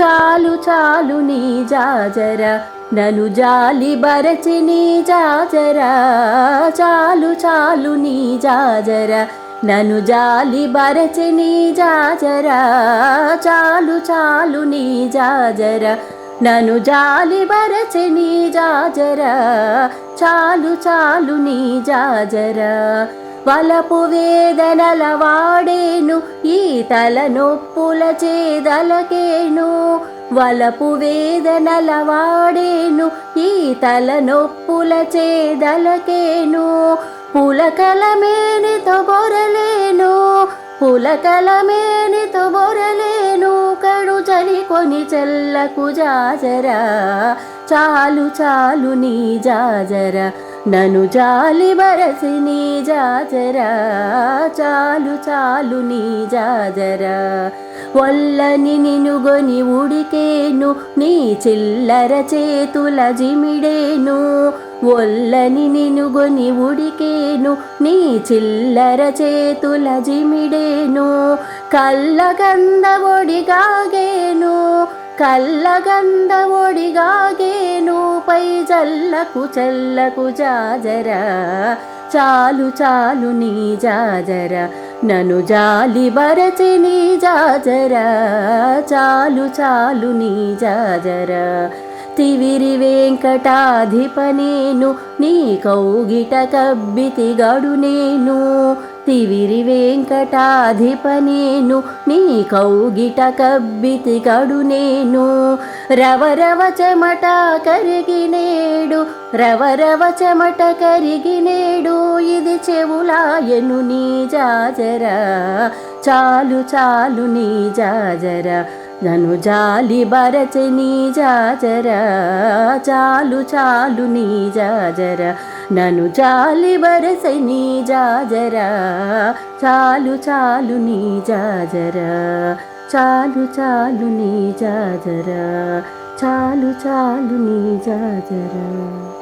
చాలు చాలు నీ జాజర నను జాలి బరచి నీ జాజర. చాలు చాలు నీ జాజర నను జాలి బరచి నీ జాజర. చాలు చాలు నీ జాజర నను జాలి బరచి నీ జాజర. చాలు చాలు నీ జాజర. వలపు వేదనల వాడేను ఈ తల నొప్పుల చేదలకేను. వలపు వేదనల వాడేను ఈ తల నొప్పుల చేదలకేను పులకలమేనితో బొరలేను పులకలమేనితో బొరలేను. కడు చలి కొని చెల్లకు జాజరా చాలు చాలు నీ జాజర. నను జాలి బరసి నీ జాజరా చాలు చాలు నీ జాజరా. వల్లని నినుగొని ఉడికేను నీ చిల్లర చేతుల జిమిడేను. ఒల్లని నినుగొని ఉడికేను నీ చిల్లర చేతుల జిమిడేను. కళ్ళగంద ఒడిగాగేను కళ్ళగంద ఒడిగాగేను పై జల్లకు చెల్లకు జాజరా చాలు చాలు నీ జాజర నను జాలి బరచి నీ జాజర చాలు చాలు నీ జాజర. తివిరి వెంకటాధిప నేను నీ కౌగిట కబ్బితి గడు నేను తివిరి వెంకటాధిప నేను. నీ కౌగిట కబ్బితి కడు నేను రవరవ చెమట కరిగినేడు రవరవ చెమట కరిగినేడు ఇది చెవులాయను నీ జాజర. చాలు చాలు నీ జాజర నను జాలి బరచ నీ జాజర. చాలు చాలు నీ జాజరా నను జాలి వరసై నీ జాజరా. చాలు చాలు నీ జాజరా. చాలు చాలు నీ జాజరా. చాలు చాలు నీ జాజరా.